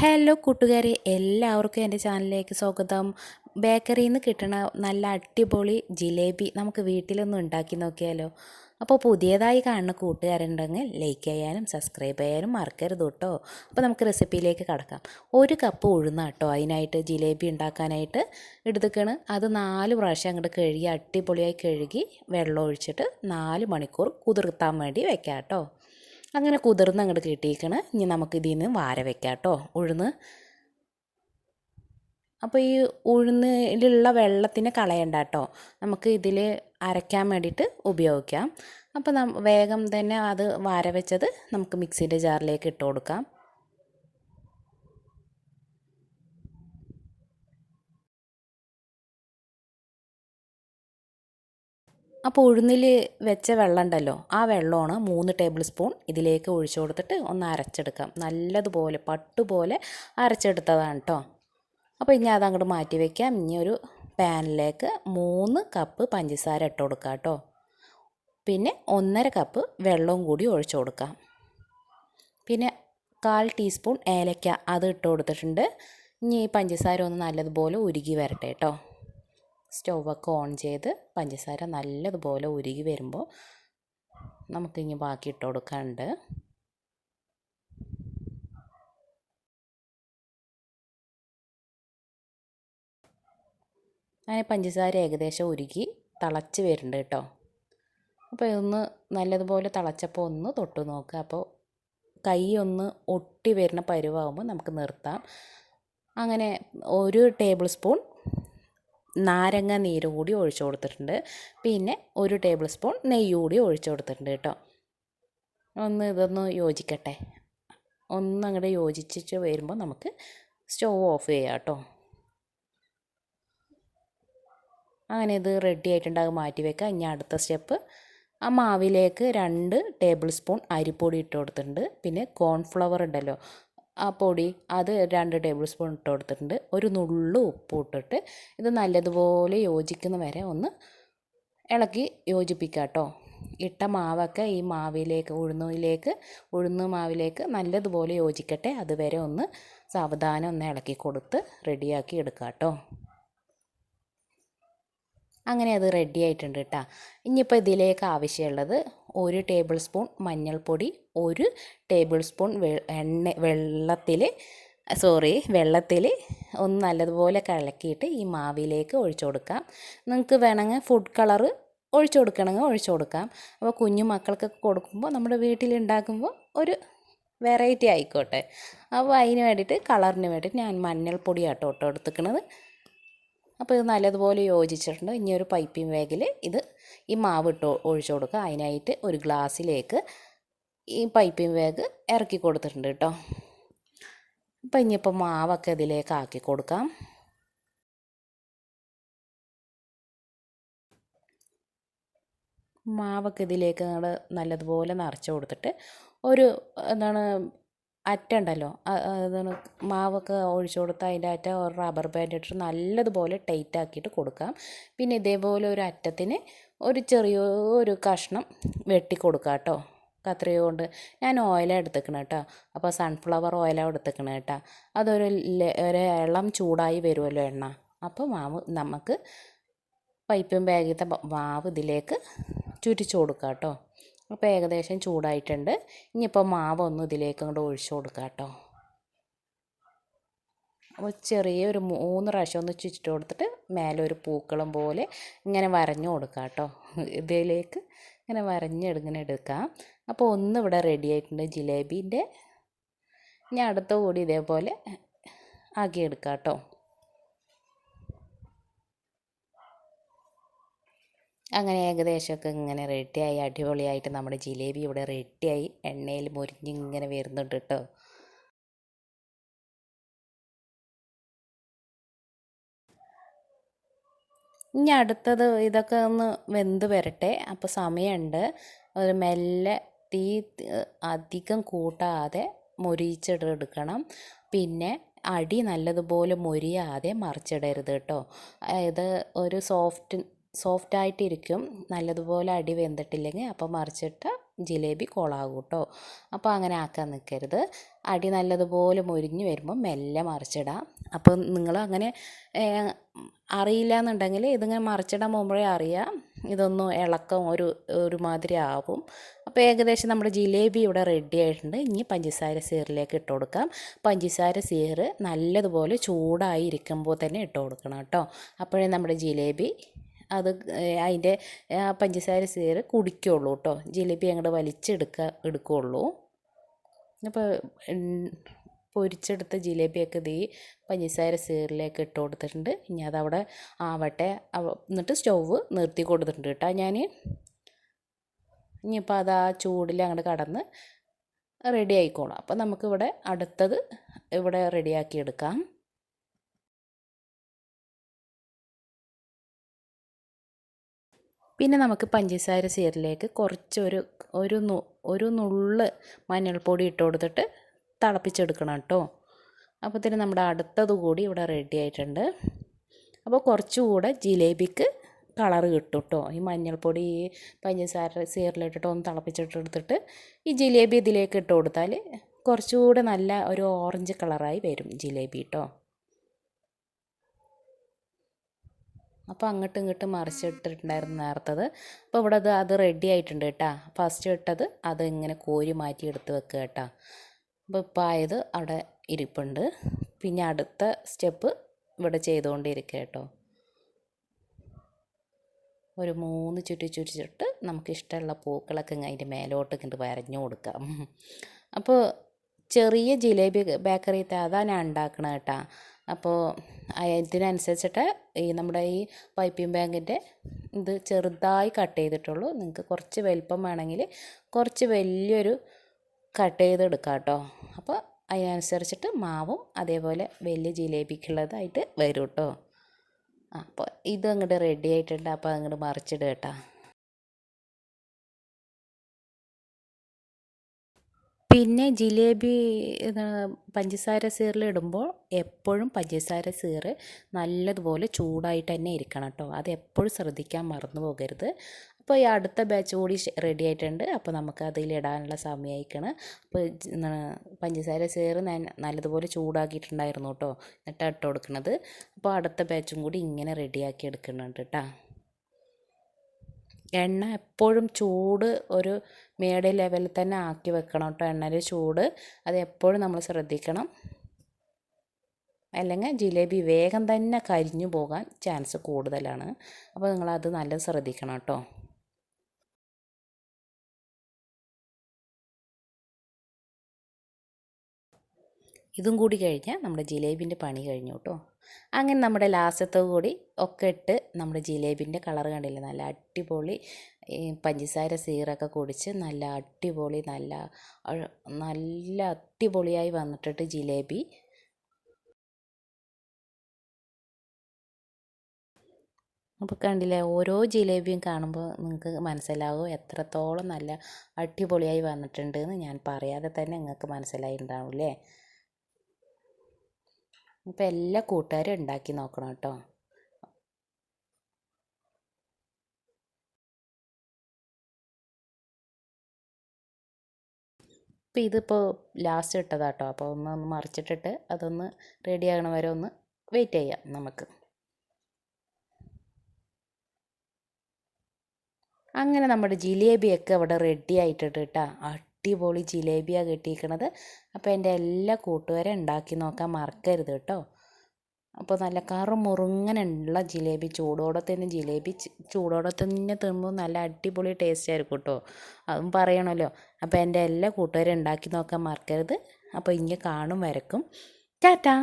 Hello കൂട്ടുകാരെ. എല്ലാവർക്കും എന്റെ ചാനലിലേക്ക് സ്വാഗതം. ബേക്കറിയിൽ നിന്ന് കിട്ടണ നല്ല അടിപൊളി ജിലേബി നമുക്ക് വീട്ടിലൊന്ന് ഉണ്ടാക്കി നോക്കിയാലോ. അപ്പോൾ പുതിയതായി കാണുന്ന കൂട്ടുകാരുണ്ടെങ്കിൽ ലൈക്ക് ചെയ്യാനും സബ്സ്ക്രൈബ് ചെയ്യാനും മറക്കരുത് കേട്ടോ. അപ്പോൾ നമുക്ക് റെസിപ്പിയിലേക്ക് കടക്കാം. ഒരു കപ്പ് ഉഴുന്ന കേട്ടോ അതിനായിട്ട് ജിലേബി ഉണ്ടാക്കാനായിട്ട് എടുത്തുക്കണ് അത് നാല് പ്രാവശ്യം അങ്ങോട്ട് കഴുകി അടിപൊളിയായി കഴുകി വെള്ളം ഒഴിച്ചിട്ട് നാല് മണിക്കൂർ കുതിർത്താൻ വേണ്ടി വെക്കാം കേട്ടോ. അങ്ങനെ കുതിർന്ന് അങ്ങോട്ട് കിട്ടിയിരിക്കണേ ഇനി നമുക്ക് ഇതിൽ നിന്ന് വാര വെക്കാം കേട്ടോ ഉഴുന്ന്. അപ്പോൾ ഈ ഉഴുന്നിലുള്ള വെള്ളത്തിന് കളയണ്ട കേട്ടോ നമുക്ക് ഇതിൽ അരയ്ക്കാൻ വേണ്ടിയിട്ട് ഉപയോഗിക്കാം. അപ്പോൾ വേഗം തന്നെ അത് വാര വെച്ചത് നമുക്ക് മിക്സിന്റെ ജാറിലേക്ക് ഇട്ട് കൊടുക്കാം. അപ്പോൾ ഉഴുന്നിൽ വെച്ച വെള്ളം ഉണ്ടല്ലോ ആ വെള്ളമാണ് മൂന്ന് ടേബിൾ സ്പൂൺ ഇതിലേക്ക് ഒഴിച്ചു കൊടുത്തിട്ട് ഒന്ന് അരച്ചെടുക്കാം. നല്ലതുപോലെ പട്ടുപോലെ അരച്ചെടുത്തതാണ് കേട്ടോ അപ്പോൾ ഇനി അതങ്ങോട്ട് മാറ്റി വയ്ക്കാം ഇനി ഒരു പാനിലേക്ക് മൂന്ന് കപ്പ് പഞ്ചസാര ഇട്ട് കൊടുക്കാം കേട്ടോ പിന്നെ ഒന്നര കപ്പ് വെള്ളവും കൂടി ഒഴിച്ചു കൊടുക്കാം. പിന്നെ കാൽ ടീസ്പൂൺ ഏലക്ക അത് ഇട്ട് കൊടുത്തിട്ടുണ്ട്. ഇനി ഈ പഞ്ചസാര ഒന്ന് നല്ലതുപോലെ ഉരുകി വരട്ടെ കേട്ടോ സ്റ്റൗവൊക്കെ ഓൺ ചെയ്ത് പഞ്ചസാര നല്ലതുപോലെ ഉരുകി വരുമ്പോൾ നമുക്കിനി ബാക്കി ഇട്ട് കൊടുക്കാനുണ്ട്. അങ്ങനെ പഞ്ചസാര ഏകദേശം ഉരുകി തിളച്ച് വരുന്നുണ്ട് കേട്ടോ. അപ്പോൾ ഇതൊന്ന് നല്ലതുപോലെ തിളച്ചപ്പോൾ ഒന്ന് തൊട്ട് നോക്കുക അപ്പോൾ കൈ ഒന്ന് ഒട്ടി വരുന്ന പരുവാകുമ്പോൾ നമുക്ക് നിർത്താം. അങ്ങനെ ഒരു ടേബിൾ സ്പൂൺ നാരങ്ങ നീര് കൂടി ഒഴിച്ചു കൊടുത്തിട്ടുണ്ട്. പിന്നെ ഒരു ടേബിൾ സ്പൂൺ നെയ്യ് കൂടി ഒഴിച്ചു കൊടുത്തിട്ടുണ്ട് കേട്ടോ. ഒന്ന് ഇതൊന്ന് യോജിക്കട്ടെ. ഒന്ന് അങ്ങോട്ട് യോജിച്ചിട്ട് വരുമ്പോൾ നമുക്ക് സ്റ്റവ് ഓഫ് ചെയ്യാം കേട്ടോ. അങ്ങനെ ഇത് റെഡി ആയിട്ടുണ്ടാകും മാറ്റി വെക്കുക ഇനി അടുത്ത സ്റ്റെപ്പ് ആ മാവിലേക്ക് രണ്ട് ടേബിൾ സ്പൂൺ അരിപ്പൊടി ഇട്ട് കൊടുത്തിട്ടുണ്ട്. പിന്നെ കോൺഫ്ലവർ ഉണ്ടല്ലോ. ആ പൊടി അത് രണ്ട് ടേബിൾ സ്പൂൺ ഇട്ട് കൊടുത്തിട്ടുണ്ട്. ഒരു നുള്ളു ഉപ്പ് ഇട്ടിട്ട് ഇത് നല്ലതുപോലെ യോജിക്കുന്ന വരെ ഒന്ന് ഇളക്കി യോജിപ്പിക്കുക കേട്ടോ. ഇട്ട മാവൊക്കെ ഈ മാവിലേക്ക് ഉഴുന്നിലേക്ക് ഉഴുന്ന് മാവിലേക്ക് നല്ലതുപോലെ യോജിക്കട്ടെ. അതുവരെ ഒന്ന് സാവധാനം ഒന്ന് ഇളക്കി കൊടുത്ത് റെഡിയാക്കി എടുക്കുക കേട്ടോ. അങ്ങനെ അത് റെഡി ആയിട്ടുണ്ട് കേട്ടോ. ഇനിയിപ്പോൾ ഇതിലേക്ക് ആവശ്യമുള്ളത് ഒരു ടേബിൾ സ്പൂൺ മഞ്ഞൾപ്പൊടി ഒരു ടേബിൾ സ്പൂൺ എണ്ണ വെള്ളത്തിൽ സോറി വെള്ളത്തിൽ ഒന്ന് നല്ലതുപോലെ കലക്കിയിട്ട് ഈ മാവിലേക്ക് ഒഴിച്ചു കൊടുക്കാം. നിങ്ങൾക്ക് വേണമെങ്കിൽ ഫുഡ് കളറ് ഒഴിച്ചു കൊടുക്കണമെങ്കിൽ ഒഴിച്ചു കൊടുക്കാം. അപ്പോൾ കുഞ്ഞു മക്കൾക്കൊക്കെ കൊടുക്കുമ്പോൾ നമ്മുടെ വീട്ടിലുണ്ടാക്കുമ്പോൾ ഒരു വെറൈറ്റി ആയിക്കോട്ടെ. അപ്പോൾ അതിന് വേണ്ടിയിട്ട് കളറിന് വേണ്ടിയിട്ട് ഞാൻ മഞ്ഞൾപ്പൊടി ആട്ടോ ഇട്ടോ എടുത്തുക്കണത് അപ്പോൾ ഇത് നല്ലതുപോലെ യോജിച്ചിട്ടുണ്ട്. ഇനി ഒരു പൈപ്പിംഗ് ബാഗിൽ ഇത് ഈ മാവ് ഇട്ട് ഒഴിച്ചു കൊടുക്കുക. അതിനായിട്ട് ഒരു ഗ്ലാസ്സിലേക്ക് ഈ പൈപ്പിംഗ് ബാഗ് ഇറക്കി കൊടുത്തിട്ടുണ്ട് കേട്ടോ. അപ്പം ഇനിയിപ്പോൾ മാവൊക്കെ ഇതിലേക്ക് ആക്കി കൊടുക്കാം. മാവൊക്കെ ഇതിലേക്ക് നമ്മൾ നല്ലതുപോലെ നിറച്ച് കൊടുത്തിട്ട് ഒരു എന്താണ് അറ്റുണ്ടല്ലോ. അതാണ് മാവൊക്കെ ഒഴിച്ചു കൊടുത്ത് അതിന്റെ അറ്റ ഒരു റബ്ബർ ബാൻഡ് ഇട്ടിട്ട് നല്ലതുപോലെ ടൈറ്റ് ആക്കിയിട്ട് കൊടുക്കാം. പിന്നെ ഇതേപോലെ ഒരു അറ്റത്തിന് ഒരു ചെറിയ ഒരു കഷ്ണം വെട്ടി കൊടുക്കാം കേട്ടോ. കത്രിക കൊണ്ട് ഞാൻ ഓയിലാണ് എടുത്തേക്കണത് കേട്ടോ. അപ്പോൾ സൺഫ്ലവർ ഓയിലാണ് എടുത്തേക്കണത് കേട്ടോ. അതൊരു ഒരു ഇളം ചൂടായി വരുമല്ലോ എണ്ണ. അപ്പോൾ മാവ് നമുക്ക് പൈപ്പും ബാഗിലത്തെ മാവ് ഇതിലേക്ക് ചുറ്റിച്ചു കൊടുക്കാം കേട്ടോ. അപ്പോൾ ഏകദേശം ചൂടായിട്ടുണ്ട്. ഇനിയിപ്പോൾ ഒന്ന് ഇതിലേക്ക് അങ്ങോട്ട് ഒഴിച്ചു കൊടുക്കാം കേട്ടോ അപ്പോൾ ചെറിയൊരു മൂന്ന് പ്രാവശ്യം ഒന്ന് ചുറ്റിട്ട് കൊടുത്തിട്ട് മേലെ ഒരു പൂക്കളം പോലെ ഇങ്ങനെ വരഞ്ഞു കൊടുക്കാം കേട്ടോ ഇതിലേക്ക് ഇങ്ങനെ വരഞ്ഞെടുങ്ങനെ എടുക്കാം. അപ്പോൾ ഒന്ന് ഇവിടെ റെഡി ആയിട്ടുണ്ട് ജിലേബീന്റെ. ഇനി അടുത്ത കൂടി ഇതേപോലെ ആക്കിയെടുക്കാം കേട്ടോ അങ്ങനെ ഏകദേശമൊക്കെ ഇങ്ങനെ റെഡിയായി അടിപൊളിയായിട്ട് നമ്മുടെ ജിലേബി ഇവിടെ റെഡിയായി. എണ്ണയിൽ മുരിഞ്ഞിങ്ങനെ വരുന്നുണ്ട് കേട്ടോ. ഇനി അടുത്തത് ഇതൊക്കെ ഒന്ന് വെന്ത് വരട്ടെ. അപ്പോൾ സമയമുണ്ട്. ഒരു മെല്ലെ തീ അധികം കൂട്ടാതെ മൊരിയിച്ചെടുക്കണം പിന്നെ അടി നല്ലതുപോലെ മൊരിയാതെ മറിച്ചിടരുത് കേട്ടോ. ഇത് ഒരു സോഫ്റ്റ് സോഫ്റ്റായിട്ടിരിക്കും. നല്ലതുപോലെ അടി വെന്തിട്ടില്ലെങ്കിൽ അപ്പോൾ മറിച്ചിട്ട് ജിലേബി കോളാകും കേട്ടോ. അപ്പോൾ അങ്ങനെ ആക്കാൻ നിൽക്കരുത്. അടി നല്ലതുപോലെ മൊരിഞ്ഞ് വരുമ്പോൾ മെല്ലെ മറിച്ചിടാം. അപ്പോൾ നിങ്ങൾ അങ്ങനെ അറിയില്ല എന്നുണ്ടെങ്കിൽ ഇതിങ്ങനെ മറിച്ചിടാൻ പോകുമ്പോഴേ അറിയാം. ഇതൊന്നും ഇളക്കം ഒരു ഒരുമാതിരി ആവും. അപ്പോൾ ഏകദേശം നമ്മുടെ ജിലേബി ഇവിടെ റെഡി ആയിട്ടുണ്ട്. ഇനി പഞ്ചസാര സീറിലേക്ക് ഇട്ട് കൊടുക്കാം. പഞ്ചസാര സീറ് നല്ലതുപോലെ ചൂടായി ഇരിക്കുമ്പോൾ തന്നെ ഇട്ട് കൊടുക്കണം കേട്ടോ. അപ്പോഴേ നമ്മുടെ ജിലേബി അത് അതിന്റെ പഞ്ചസാര സീറ് കുടിക്കുള്ളൂ കേട്ടോ ജിലേബി അങ്ങോട്ട് വലിച്ചെടുക്കുക എടുക്കുകയുള്ളൂ അപ്പോൾ പൊരിച്ചെടുത്ത ജിലേബിയൊക്കെ ഇതീ പഞ്ചസാര സീറിലേക്ക് ഇട്ട് കൊടുത്തിട്ടുണ്ട്. ഇനി അതവിടെ ആവട്ടെ. എന്നിട്ട് സ്റ്റൗവ് നിർത്തി കൊടുത്തിട്ടുണ്ട് കേട്ടോ ഞാൻ ഇനിയിപ്പോൾ അത് ആ ചൂടിൽ അങ്ങോട്ട് കടന്ന് റെഡി ആയിക്കോളാം. അപ്പോൾ നമുക്കിവിടെ അടുത്തത് ഇവിടെ റെഡിയാക്കി എടുക്കാം. പിന്നെ നമുക്ക് പഞ്ചസാര സീറിലേക്ക് കുറച്ചൊരു ഒരു ഒരു നുള്ള് മഞ്ഞൾപ്പൊടി ഇട്ട് കൊടുത്തിട്ട് തിളപ്പിച്ചെടുക്കണം കേട്ടോ. തന്നെ നമ്മുടെ അടുത്തത് കൂടി ഇവിടെ റെഡി ആയിട്ടുണ്ട്. അപ്പോൾ കുറച്ചുകൂടെ ജിലേബിക്ക് കളർ കിട്ടും കേട്ടോ. ഈ മഞ്ഞൾപ്പൊടി ഈ പഞ്ചസാര സീറിലിട്ടിട്ട് ഒന്ന് തിളപ്പിച്ചിട്ടെടുത്തിട്ട് ഈ ജിലേബി ഇതിലേക്ക് ഇട്ട് കൊടുത്താൽ കുറച്ചുകൂടെ നല്ല ഒരു ഓറഞ്ച് കളറായി വരും ജിലേബി കേട്ടോ. അപ്പോൾ അങ്ങോട്ടും ഇങ്ങോട്ടും മറിച്ചിട്ടിട്ടുണ്ടായിരുന്നു നേർത്തത് അപ്പോൾ ഇവിടെ അത് അത് റെഡി ആയിട്ടുണ്ട് കേട്ടോ. ഫസ്റ്റ് ഇട്ടത് അത് ഇങ്ങനെ കോരി മാറ്റി എടുത്ത് വെക്കുക കേട്ടോ. അപ്പോൾ ഇപ്പോൾ ആയത് അവിടെ ഇരിപ്പുണ്ട്. പിന്നെ അടുത്ത സ്റ്റെപ്പ് ഇവിടെ ചെയ്തുകൊണ്ടിരിക്കുക കേട്ടോ. ഒരു മൂന്ന് ചുറ്റി ചുറ്റിച്ചിട്ട് നമുക്കിഷ്ടമുള്ള പൂക്കളൊക്കെ അതിന്റെ മേലോട്ട് ഇങ്ങോട്ട് വരഞ്ഞു കൊടുക്കാം. അപ്പോൾ ചെറിയ ജിലേബി ബേക്കറിത്തെ അതാണ് ഞാൻ ഉണ്ടാക്കണത് കേട്ടോ. അപ്പോൾ ഇതിനനുസരിച്ചിട്ട് ഈ നമ്മുടെ ഈ പൈപ്പിംഗ് ബാങ്കിന്റെ ഇത് ചെറുതായി കട്ട് ചെയ്തിട്ടുള്ളൂ. നിങ്ങൾക്ക് കുറച്ച് വലിപ്പം വേണമെങ്കിൽ കുറച്ച് വലിയൊരു കട്ട് ചെയ്തെടുക്കാം കേട്ടോ. അപ്പോൾ അതിനനുസരിച്ചിട്ട് മാവും അതേപോലെ വലിയ ജിലേബിക്കുള്ളതായിട്ട് വരും കേട്ടോ. അപ്പോൾ ഇത് അങ്ങോട്ട് റെഡി ആയിട്ടുണ്ട്. അപ്പോൾ അങ്ങോട്ട് മറിച്ചിടുക കേട്ടോ. പിന്നെ ജിലേബി പഞ്ചസാര സീറിലിടുമ്പോൾ എപ്പോഴും പഞ്ചസാര സീറ് നല്ലതുപോലെ ചൂടായിട്ട് തന്നെ ഇരിക്കണം കേട്ടോ. അത് എപ്പോഴും ശ്രദ്ധിക്കാൻ മറന്നു പോകരുത്. അപ്പോൾ ഈ അടുത്ത ബാച്ച് കൂടി റെഡി ആയിട്ടുണ്ട്. അപ്പോൾ നമുക്ക് അതിലിടാനുള്ള സമയമായിക്കണം അപ്പോൾ പഞ്ചസാര സീറ് നല്ലതുപോലെ ചൂടാക്കിയിട്ടുണ്ടായിരുന്നു കേട്ടോ. എന്നിട്ട് ഇട്ട് കൊടുക്കുന്നത് അപ്പോൾ അടുത്ത ബാച്ചും കൂടി ഇങ്ങനെ റെഡിയാക്കി എടുക്കുന്നുണ്ട് കേട്ടോ. എണ്ണ എപ്പോഴും ചൂട് ഒരു മീഡിയം ലെവലിൽ തന്നെ ആക്കി വെക്കണം കേട്ടോ എണ്ണയിൽ ചൂട് അത് എപ്പോഴും നമ്മൾ ശ്രദ്ധിക്കണം. അല്ലെങ്കിൽ ജിലേബി വേഗം തന്നെ കരിഞ്ഞു പോകാൻ ചാൻസ് കൂടുതലാണ്. അപ്പോൾ നിങ്ങളത് നല്ല ശ്രദ്ധിക്കണം കേട്ടോ ഇതും കൂടി കഴിഞ്ഞാൽ നമ്മുടെ ജിലേബിന്റെ പണി കഴിഞ്ഞു കേട്ടോ അങ്ങനെ നമ്മുടെ ലാസ്റ്റത്തെ കൂടി ഒക്കെ ഇട്ട് നമ്മുടെ ജിലേബിന്റെ കളർ കണ്ടില്ലേ? നല്ല അടിപൊളി പഞ്ചസാര സീറൊക്കെ കുടിച്ച് നല്ല അടിപൊളി നല്ല നല്ല അടിപൊളിയായി വന്നിട്ടിട്ട് ജിലേബി. അപ്പോൾ കണ്ടില്ലേ ഓരോ ജിലേബിയും കാണുമ്പോൾ നിങ്ങൾക്ക് മനസ്സിലാവും എത്രത്തോളം നല്ല അടിപൊളിയായി വന്നിട്ടുണ്ട് എന്ന് ഞാൻ പറയാതെ തന്നെ നിങ്ങൾക്ക് മനസ്സിലായി ഉണ്ടാവില്ലേ അപ്പോൾ എല്ലാ കൂട്ടുകാരും ഉണ്ടാക്കി നോക്കണം കേട്ടോ. അപ്പോൾ ഇതിപ്പോൾ ലാസ്റ്റ് ഇട്ടതാട്ടോ. അപ്പോൾ ഒന്ന് ഒന്ന് മറിച്ചിട്ടിട്ട് അതൊന്ന് റെഡി ആകണ വരെ ഒന്ന് വെയിറ്റ് ചെയ്യാം നമുക്ക്. അങ്ങനെ നമ്മുടെ ജിലേബിയൊക്കെ അവിടെ റെഡി ആയിട്ടിട്ട് കേട്ടോ അടിപൊളി ജിലേബിയാണ് കിട്ടിയിരിക്കണത്. അപ്പോൾ എന്റെ എല്ലാ കൂട്ടുകാരും ഉണ്ടാക്കി നോക്കാൻ മറക്കരുത് കേട്ടോ. അപ്പോൾ നല്ല കറു മുറുങ്ങനുള്ള ജിലേബി ചൂടോടെ തന്നെ ജിലേബി ചൂടോടെ തന്നെ തിന്നുമ്പോൾ നല്ല അടിപൊളി ടേസ്റ്റ് ആയിരിക്കും കേട്ടോ. അതും പറയണമല്ലോ അപ്പോൾ എന്റെ എല്ലാ കൂട്ടുകാരും ഉണ്ടാക്കി നോക്കാൻ മറക്കരുത്. അപ്പോൾ ഇങ്ങനെ കാണും വരക്കും. ടാറ്റാ!